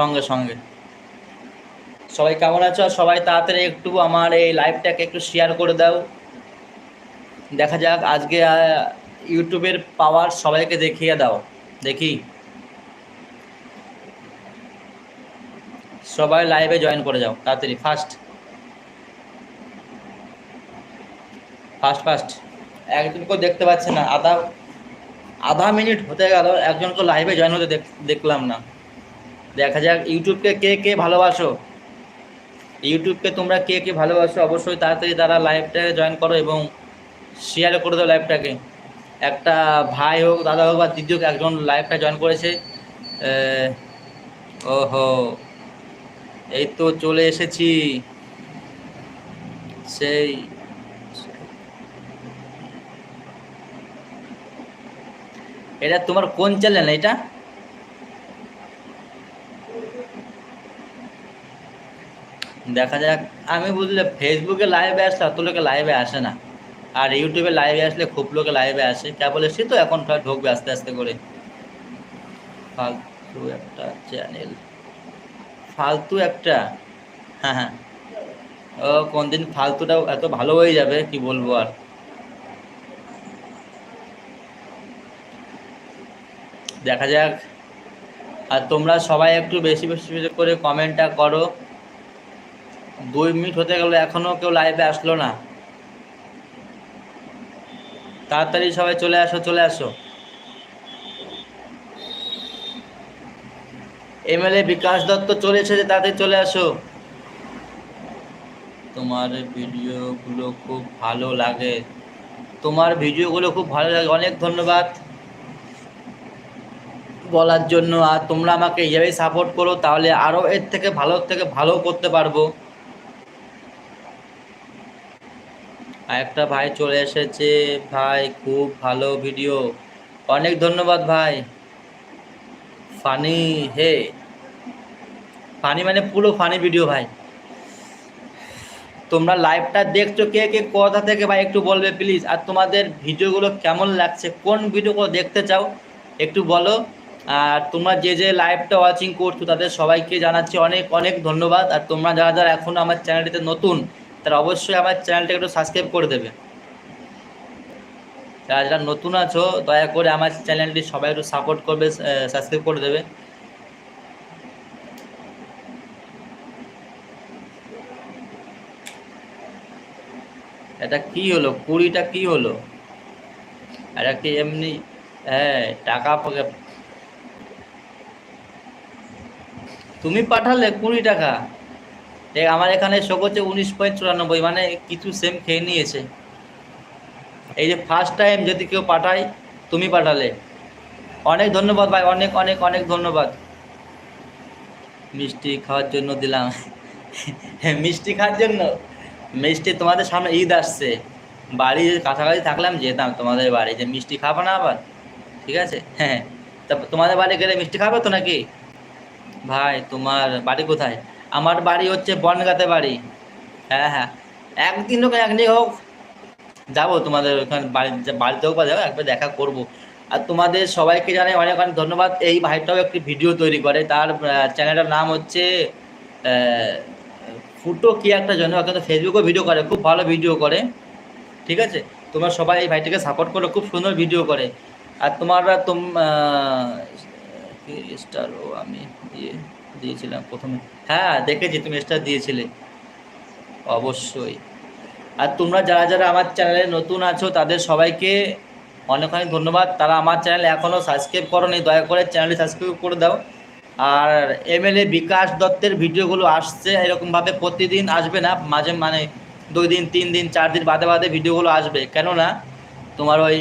সঙ্গে সঙ্গে। সবাই কেমন আছো? আর সবাই তাড়াতাড়ি একটু আমার এই লাইভটাকে একটু শেয়ার করে দাও। দেখা যাক আজকে ইউটিউবের পাওয়ার সবাইকে দেখিয়ে দাও। দেখি। সবাই লাইভে জয়েন করে যাও, তাড়াতাড়ি। ফার্স্ট ফার্স্ট ফার্স্ট একজনকেও দেখতে পাচ্ছে না। আধা আধা মিনিট হতে গেল একজনকে লাইভে জয়েন হতে দেখ- দেখলাম না। দেখা যাক ইউটিউবকে কে কে ভালোবাসো। ইউটিউবকে তোমরা কে কে ভালোবাসো, অবশ্যই তাড়াতাড়ি তারা লাইভটাকে জয়েন করো এবং শেয়ার করে দাও লাইভটাকে একটা ভাই হোক, দাদা হোক বা দিদি হোক, একজন লাইভটা জয়েন করেছে। ওহো, এই তো চলে এসেছি। সেই, এটা তোমার কোন চ্যানেল এটা? দেখা যাক। আমি বুঝলে ফেসবুকে লাইভে আসলে অত লোকে লাইভে আসে না। আর ইউটিউবে লাইভে আসলে খুব লোকে লাইভে আসে। কেবল এসে তো এখন ঢুকবে আস্তে আস্তে করে ফালতু একটা চ্যানেল ফালতু একটা। হ্যাঁ হ্যাঁ। ও, কোনদিন ফালতুটাও এত ভালো হয়ে যাবে, কি বলব আর? দেখা যাক। আর তোমরা সবাই একটু বেশি বেশি করে কমেন্টটা করো। দুই মিনিট হতে গেল এখনও কেউ লাইভে আসলো না। তাড়াতাড়ি সবাই চলে আসো চলে আসো। এমএলএ বিকাশ দত্ত চলে এসেছে তাড়াতাড়ি চলে আসো। তোমার ভিডিওগুলো খুব ভালো লাগে। তোমার ভিডিওগুলো খুব ভালো লাগে, অনেক ধন্যবাদ। বলার জন্য আর তোমরা আমাকে এইভাবেই সাপোর্ট করো, তাহলে আরও এর থেকে ভালো থেকে ভালো করতে পারব আর একটা ভাই চলে এসেছে। ভাই, খুব ভালো ভিডিও অনেক ধন্যবাদ ভাই। ফানি, হে। ফানি মানে পুরো ফানি ভিডিও ভাই। তোমরা লাইভটা দেখছ কে কে, কোথা থেকে ভাই একটু বলবে প্লিজ আর তোমাদের ভিডিওগুলো কেমন লাগছে? কোন ভিডিওগুলো দেখতে চাও? একটু বলো। আর তোমরা যে যে লাইভটা ওয়াচিং করছ, তাদের সবাইকে জানাচ্ছি অনেক অনেক ধন্যবাদ। আর তোমরা যারা যারা এখনও আমার চ্যানেলটিতে নতুন তারা অবশ্যই আমার চ্যানেলটাকে একটু সাবস্ক্রাইব করে দেবে। যারা যারা নতুন আছো, দয়া করে আমার চ্যানেলটি সবাই একটু সাপোর্ট করবে সাবস্ক্রাইব করে দেবে। এটা কি হলো? কুড়িটা কি হলো? এটা কি এমনি হ্যাঁ টাকা তুমি পাঠালে কুড়ি টাকা? এ আমার এখানে শো করছে উনিশ পয়েন্ট চুরানব্বই মানে কিছু সেম খেয়ে নিয়েছে। এই যে ফার্স্ট টাইম যদি কেউ পাঠায়, তুমি পাঠালে। অনেক ধন্যবাদ ভাই, অনেক অনেক অনেক ধন্যবাদ। মিষ্টি খাওয়ার জন্য দিলাম। হ্যাঁ মিষ্টি খাওয়ার জন্য। মিষ্টি তোমাদের সামনে ঈদ আসছে। বাড়ি কাছাকাছি থাকলাম, যেতাম তোমাদের বাড়ি। যে মিষ্টি খাব না আবার, ঠিক আছে? হ্যাঁ। তা তোমাদের বাড়ি গেলে মিষ্টি খাবে তো নাকি? ভাই, তোমার বাড়ি কোথায়? আমার বাড়ি হচ্ছে বনগাতে বাড়ি। হ্যাঁ হ্যাঁ। একদিন হোক একদিন হোক, যাব তোমাদের ওখানে বাড়ি বাড়িতে হোক বা যাব, একবার দেখা করব। আর তোমাদের সবাইকে জানাই অনেক অনেক ধন্যবাদ। এই ভাইটাও একটি ভিডিও তৈরি করে, তার চ্যানেলটার নাম হচ্ছে ফুটো কি একটা জন্য কিন্তু ফেসবুকে ভিডিও করে, খুব ভালো ভিডিও করে। ঠিক আছে? তোমরা সবাই এই ভাইটাকে সাপোর্ট করো, খুব সুন্দর ভিডিও করে। আর তোমারা তোম স্টার ও আমি দিয়ে দিয়েছিলাম প্রথমে। হ্যাঁ দেখেছি তুমি স্টার দিয়েছিলে। অবশ্যই। আর তোমরা যারা যারা আমার চ্যানেলে নতুন আছো, তাদের সবাইকে অনেক অনেক ধন্যবাদ। তারা আমার চ্যানেল এখনও সাবস্ক্রাইব করোনি, দয়া করে চ্যানেলটি সাবস্ক্রাইব করে দাও। আর এমএলএ বিকাশ দত্তের ভিডিওগুলো আসছে, এরকমভাবে প্রতিদিন আসবে না, মাঝে মানে দুই দিন, তিন দিন, চার দিন বাদে বাদে ভিডিওগুলো আসবে। কেননা, তোমার ওই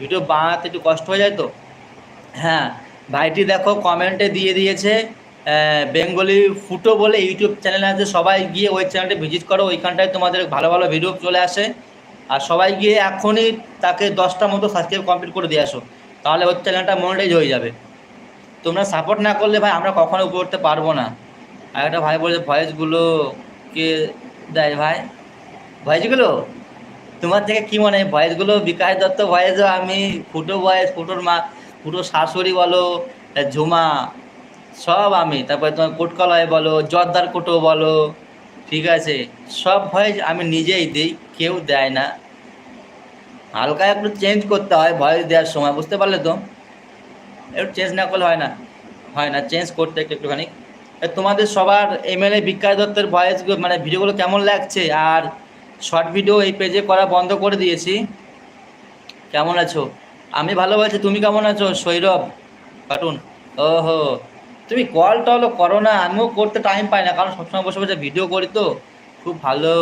ভিডিও বানাতে একটু কষ্ট হয়ে যায় তো? হ্যাঁ ভাইটি দেখো কমেন্টে দিয়ে দিয়েছে বেঙ্গলি ফুটো বলে ইউটিউব চ্যানেল আছে, সবাই গিয়ে ওই চ্যানেলটা ভিজিট করো, ওইখানটায় তোমাদের ভালো ভালো ভিডিও চলে আসে। আর সবাই গিয়ে এখনই তাকে দশটা মতো সাবস্ক্রাইব কমপ্লিট করে দিয়ে আসো, তাহলে ওই চ্যানেলটা মনিটাইজ হয়ে যাবে। তোমরা সাপোর্ট না করলে ভাই, আমরা কখনো করতে পারব না। আর একটা ভাই বলছে ভয়েসগুলো কে দেয় ভাই? ভয়েসগুলো তোমার থেকে কী মনে হয়? ভয়েসগুলো বিকাশ দত্ত ভয়েসও আমি ফুটো ভয়েস ফুটোর মা ফুটো শাশুড়ি বলো, ঝুমা সব আমি। তারপরে তোমার কোটকলায় বলো, জর্দার কোটো বলো, ঠিক আছে? সব ভয়েস আমি নিজেই দিই, কেউ দেয় না। হালকা একটু চেঞ্জ করতে হয় ভয়েস দেওয়ার সময়, বুঝতে পারলে তো? একটু চেঞ্জ না করলে হয় না। হয় না চেঞ্জ করতে একটু, একটুখানি। তোমাদের সবার এমএলএ বিকাশ দত্তের ভয়েস মানে ভিডিওগুলো কেমন লাগছে? আর শর্ট ভিডিও এই পেজে করা বন্ধ করে দিয়েছি। কেমন আছো? আমি ভালো আছি, তুমি কেমন আছো? সৌরভ, কার্টুন। ওহো। তুমি কল টলও করো না, আমিও করতে টাইম পাই না, কারণ সবসময় বসে বসে ভিডিও করি তো, খুব ভালো।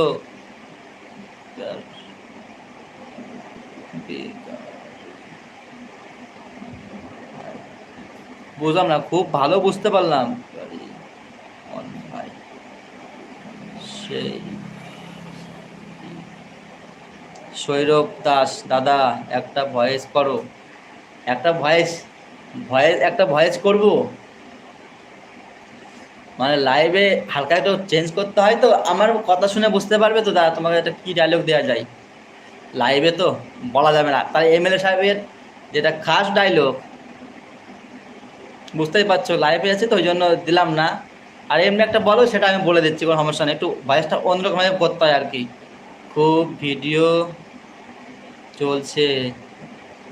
বুঝলাম না, খুব ভালো বুঝতে পারলাম। সেই। সৌরভ দাস, দাদা, একটা ভয়েস করো। একটা ভয়েস ভয়েস একটা ভয়েস করব? মানে লাইভে হালকা একটু চেঞ্জ করতে হয় তো, আমার কথা শুনে বুঝতে পারবে তো দাদা তোমাকে একটা কী ডায়লগ দেওয়া যায়। লাইভে তো বলা যাবে না। তার এমএলএ সাহেবের যেটা খাস ডায়লগ বুঝতেই পারছ লাইভে আছে তো ওই জন্য দিলাম না। আর এমনি একটা বলো, সেটা আমি বলে দিচ্ছি, কোনো সমস্যা নেই। একটু ভয়েসটা অন্যরকমভাবে করতে হয় আর কি। খুব ভিডিও চলছে।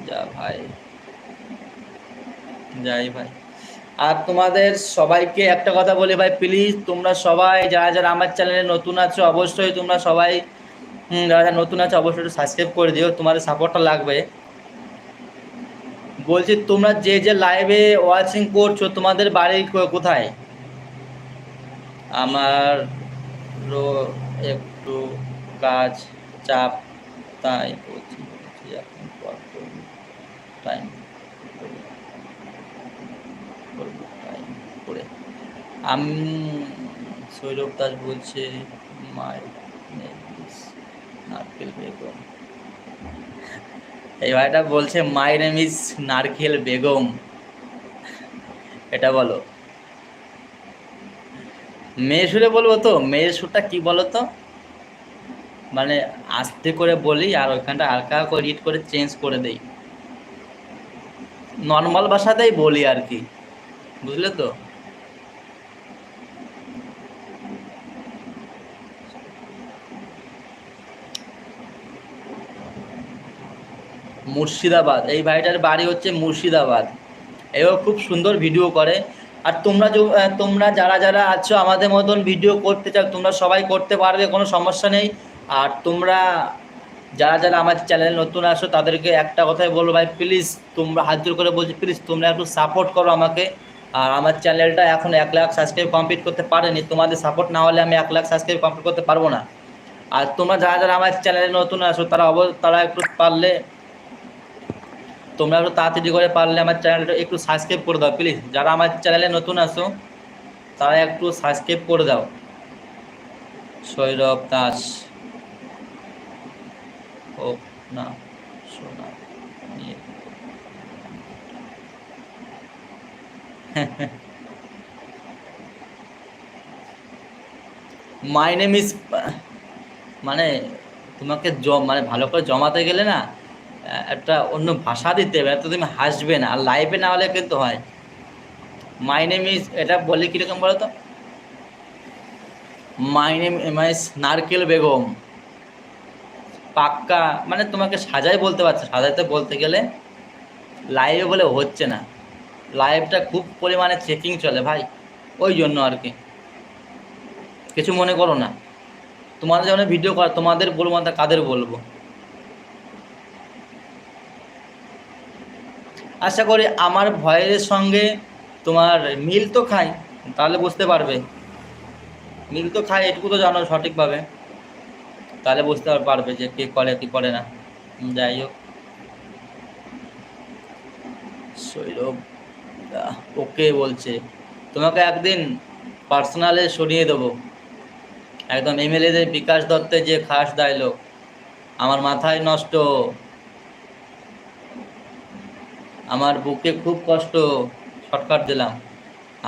যা ভাই, যাই ভাই। আর তোমাদের সবাইকে একটা কথা বলি ভাই প্লিজ তোমরা সবাই যারা যারা আমার চ্যানেলে নতুন আছো, অবশ্যই তোমরা সবাই যারা যারা নতুন আছো, অবশ্যই সাবস্ক্রাইব করে দিও, তোমাদের সাপোর্টটা লাগবে। বলছি, তোমরা যে যে লাইভে ওয়াচিং করছ, তোমাদের বাড়ি কোথায়? আমার একটু কাজ, চাপ, তাই বলছি টাইম করব টাইম করে আমি সৌরভ দাস বলছে মায়ের নারকেল বেগম। এই ভাইটা বলছে মাই নেম ইজ নারকেল বেগম। এটা বলো। মেয়ে সুরে বলব তো? মেয়ের সুরটা কি বলো তো? মানে আস্তে করে বলি আর ওইখানটা হালকা করে রিড করে চেঞ্জ করে দেই। নর্মাল ভাষাতেই বলি আর কি। বুঝলে তো? মুর্শিদাবাদ। এই ভাইটার বাড়ি হচ্ছে মুর্শিদাবাদ। এও খুব সুন্দর ভিডিও করে। আর তোমরা তোমরা যারা যারা আছো আমাদের মতন ভিডিও করতে চাও, তোমরা সবাই করতে পারবে, কোনো সমস্যা নেই। আর তোমরা যারা যারা আমার চ্যানেলে নতুন আসো তাদেরকে একটা কথাই বলব ভাই প্লিজ তোমরা হাত জোর করে বলছি প্লিজ তোমরা একটু সাপোর্ট করো আমাকে। আর আমার চ্যানেলটা এখন এক লাখ সাবস্ক্রাইব কমপ্লিট করতে পারেনি। তোমাদের সাপোর্ট না হলে আমি এক লাখ সাবস্ক্রাইব কমপ্লিট করতে পারব না। আর তোমরা যারা যারা আমার চ্যানেলে নতুন আসো তারা অব তারা একটু পারলে তোমরা একটু তাড়াতাড়ি করে পারলে আমার চ্যানেলটা একটু সাবস্ক্রাইব করে দাও প্লিজ যারা আমার চ্যানেলে নতুন আসো তারা একটু সাবস্ক্রাইব করে দাও। সৌরভ দাস। ও, না শোনা নিয়ে। মাই নেম ইজ মানে তোমাকে জ- মানে ভালো করে জমাতে গেলে না একটা অন্য ভাষা দিতে হবে। তো তুমি হাসবে না, আর লাইভে না হলে কিন্তু হয়। মাই নেম ইজ এটা বলে কীরকম বলো তো মাই নেম এম আইস নারকেল বেগম পাক্কা মানে তোমাকে সাজাই বলতে পারছ, সাজাইতে বলতে গেলে লাইভে বলে হচ্ছে না। লাইভটা খুব পরিমাণে চেকিং চলে ভাই, ওই জন্য আর কি। কিছু মনে করো না। তোমাদের যেমন ভিডিও করা, তোমাদের বলব না কাদের বলব? আশা করি আমার ভয়ের সঙ্গে তোমার মিল তো খাই, তাহলে বুঝতে পারবে। মিল তো খাই এটুকু তো জানো সঠিকভাবে। তাহলে বুঝতে পারবে যে কে করে, কি করে না। যাই হোক। ওকে বলছে, তোমাকে একদিন পার্সোনালে সরিয়ে দেবো। একদম এমএলএদের বিকাশ দত্তের যে খাস ডায়লগ আমার মাথায় নষ্ট আমার বুকে খুব কষ্ট শর্টকাট দিলাম।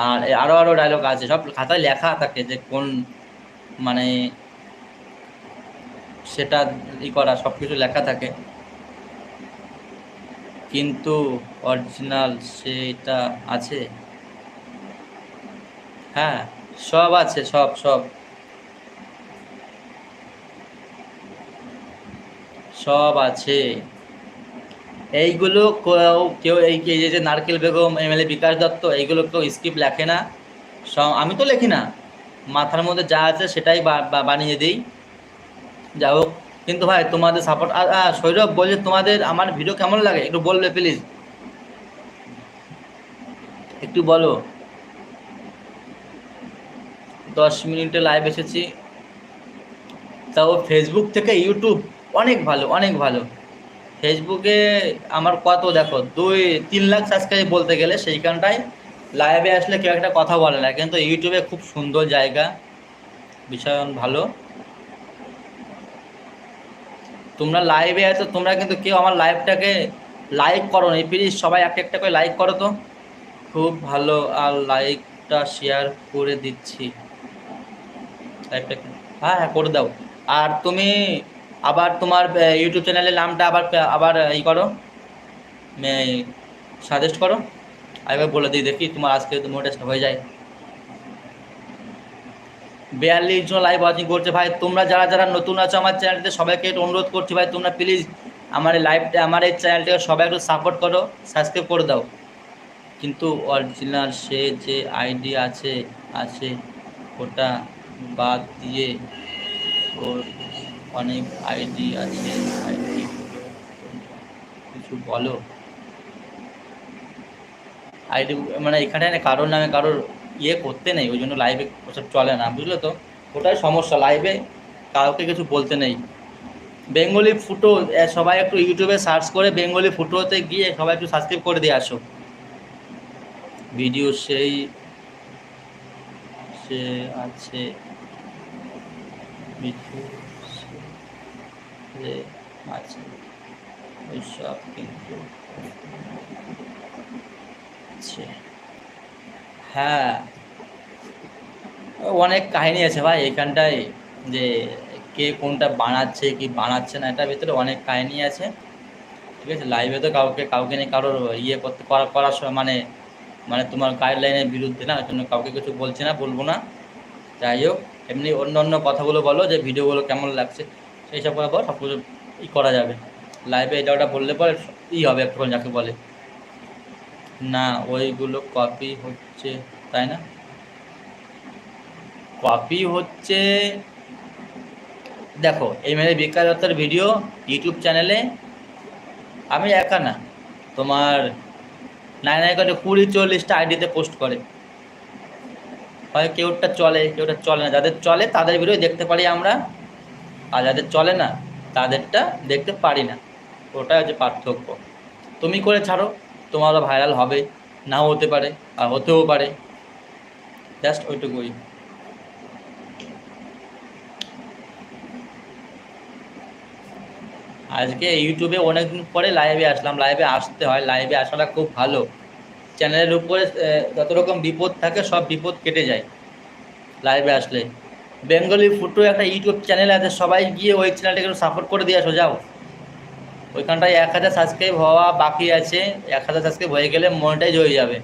আর আরও আরও ডায়লগ আছে, সব খাতায় লেখা থাকে যে কোন মানে সেটা ই করা সব কিছু লেখা থাকে। কিন্তু অরিজিনাল সেটা আছে? হ্যাঁ সব আছে, সব সব। সব আছে। এইগুলো কেউ এই যে যে নারকেল বেগম এমএলএ বিকাশ দত্ত, এইগুলো কেউ স্ক্রিপ্ট লেখে না। আমি তো লেখি না। মাথার মধ্যে যা আছে সেটাই বানিয়ে দিই। যা হোক, কিন্তু ভাই, তোমাদের সাপোর্ট সৌরভ, বলছে তোমাদের আমার ভিডিও কেমন লাগে? একটু বলবে প্লিজ একটু বলো। দশ মিনিটে লাইভ এসেছি। তাও ফেসবুক থেকে ইউটিউব অনেক ভালো অনেক ভালো। ফেসবুকে আমার কত, দেখো, দুই, তিন লাখ সাবস্ক্রাইব বলতে গেলে সেইখানটায় লাইভে আসলে কেউ একটা কথা বলে না, কিন্তু ইউটিউবে খুব সুন্দর জায়গা, ভীষণ ভালো। তোমরা লাইভে আছো, তোমরা কিন্তু কেউ আমার লাইভটাকে লাইক করো না প্লিজ সবাই একটা একটা করে লাইক করো তো। খুব ভালো, আর লাইকটা শেয়ার করে দিচ্ছি। লাইভটা হ্যাঁ হ্যাঁ করে দাও। আর তুমি আবার তোমার ইউটিউব চ্যানেলের নামটা আবার আবার ই করো। সাজেস্ট করো। আরেকবার বলে দিই, দেখি তোমার আজকে মোটেস্ট হয়ে যায়। বিয়াল্লিশ জন লাইভ ওয়াচিং করছে। ভাই, তোমরা যারা যারা নতুন আছো আমার চ্যানেলটিতে সবাইকে একটু অনুরোধ করছি, ভাই, তোমরা প্লিজ আমার এই লাইভটা আমার এই চ্যানেলটাকে সবাই একটু সাপোর্ট করো সাবস্ক্রাইব করে দাও। কিন্তু অরিজিনাল সে যে আইডি আছে আছে, ওটা বাদ দিয়ে অনেক আইডি আছে আইডি কিছু বলো? আইডি মানে এখানে কারোর নামে কারোর ইয়ে করতে নেই, ওই জন্য লাইভে ওসব চলে না, বুঝলে তো? ওটাই সমস্যা লাইভে কাউকে কিছু বলতে নেই। বেঙ্গলি ফুটো সবাই একটু ইউটিউবে সার্চ করে বেঙ্গলি ফুটোতে গিয়ে সবাই একটু সাবস্ক্রাইব করে দিয়ে আসো। ভিডিও সেই, সে আছে। ভিডিও সে আছে ওইসব কিন্তু হ্যাঁ। অনেক কাহিনী আছে ভাই এখানটায় যে কে কোনটা বানাচ্ছে, কি বানাচ্ছে না, এটার ভিতরে অনেক কাহিনী আছে। ঠিক আছে? লাইভে তো কাউকে কাউকে নিয়ে কারোর ইয়ে করতে, করা, করার সময় মানে মানে তোমার গাইডলাইনের বিরুদ্ধে না জন্য কাউকে কিছু বলছে না, বলব না। যাই হোক, এমনি অন্য অন্য কথাগুলো বলো যে ভিডিওগুলো কেমন লাগছে। সেই সব কথা বল সব কিছু ই করা যাবে। লাইভে এটা ওটা বললে পরে ই হবে একটু যাকে বলে। না, ওইগুলো কপি হচ্ছে, তাই না? কপি হচ্ছে, দেখো, এই বিকাশ দত্তের ভিডিও ইউটিউব চ্যানেলে আমি একা না। তোমার নাই নাই করে কুড়ি চল্লিশটা আইডিতে পোস্ট করে। হয় কেউটা চলে কেউটা চলে না। যাদের চলে, তাদের ভিডিও দেখতে পারি আমরা। আর যাদের চলে না, তাদেরটা দেখতে পারি না। ওটাই হচ্ছে পার্থক্য। তুমি করে ছাড়ো, তোমারও ভাইরাল হবে, নাও হতে পারে, আর হতেও পারে। জাস্ট ওইটুকুই। আজকে ইউটিউবে অনেকদিন পরে লাইভে আসলাম। লাইভে আসতে হয় লাইভে আসাটা খুব ভালো। চ্যানেলের উপরে যত রকম বিপদ থাকে, সব বিপদ কেটে যায়। লাইভে আসলে। বেঙ্গলি ফুটো একটা ইউটিউব চ্যানেল আছে, সবাই গিয়ে ওই চ্যানেলটাকে একটু সাপোর্ট করে দিয়ে আসো, যাও। ওইখানটায় এক হাজার সাবস্ক্রাইব হওয়া বাকি আছে, এক হাজার সাবস্ক্রাইব হয়ে গেলে মনিটাইজ হয়ে যাবে।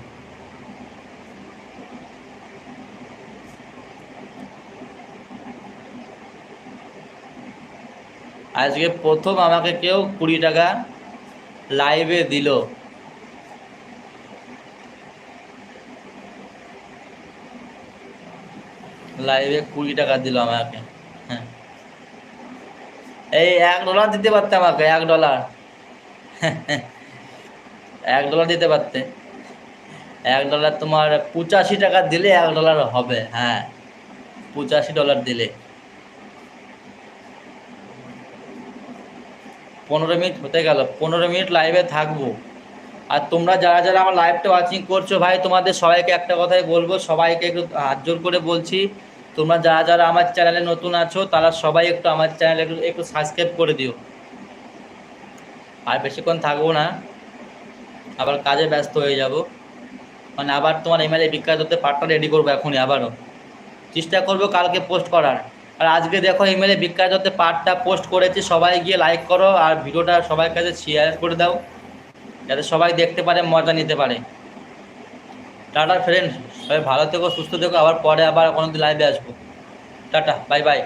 আজকে প্রথম আমাকে কেউ কুড়ি টাকা লাইভে দিল। লাইভে কুড়ি টাকা দিল আমাকে। হ্যাঁ। এই এক ডলার দিতে পারতে আমাকে, এক ডলার এক ডলার দিতে পারতে। এক ডলার তোমার পঁচাশি টাকা দিলে এক ডলার হবে হ্যাঁ। পঁচাশি ডলার দিলে। পনেরো মিনিট হতে গেল, পনেরো মিনিট লাইভে থাকব। আর তোমরা যারা যারা আমার লাইভটা ওয়াচিং করছ, ভাই, তোমাদের সবাইকে একটা কথাই বলব, সবাইকে একটু হাত জোর করে বলছি তোমরা যারা যারা আমার চ্যানেলে নতুন আছো, তারা সবাই একটু আমার চ্যানেলে একটু একটু সাবস্ক্রাইব করে দিও। আর বেশিক্ষণ থাকব না, আবার কাজে ব্যস্ত হয়ে যাব। মানে আবার তোমার এমএলএ বিকাশ হতে পার্টটা রেডি করব এখনই আবারও। চেষ্টা করব কালকে পোস্ট করার। আর আজকে দেখো এমএলএ বিকাশ হতে পার্টটা পোস্ট করেছি, সবাই গিয়ে লাইক করো, আর ভিডিওটা সবার কাছে শেয়ার করে দাও। যাতে সবাই দেখতে পারে, মজা নিতে পারে। টাটা ফ্রেন্ডস সবাই ভালো থেকো, সুস্থ থেকো, আবার পরে আবার কোনো লাইভে আসব। Tata bye bye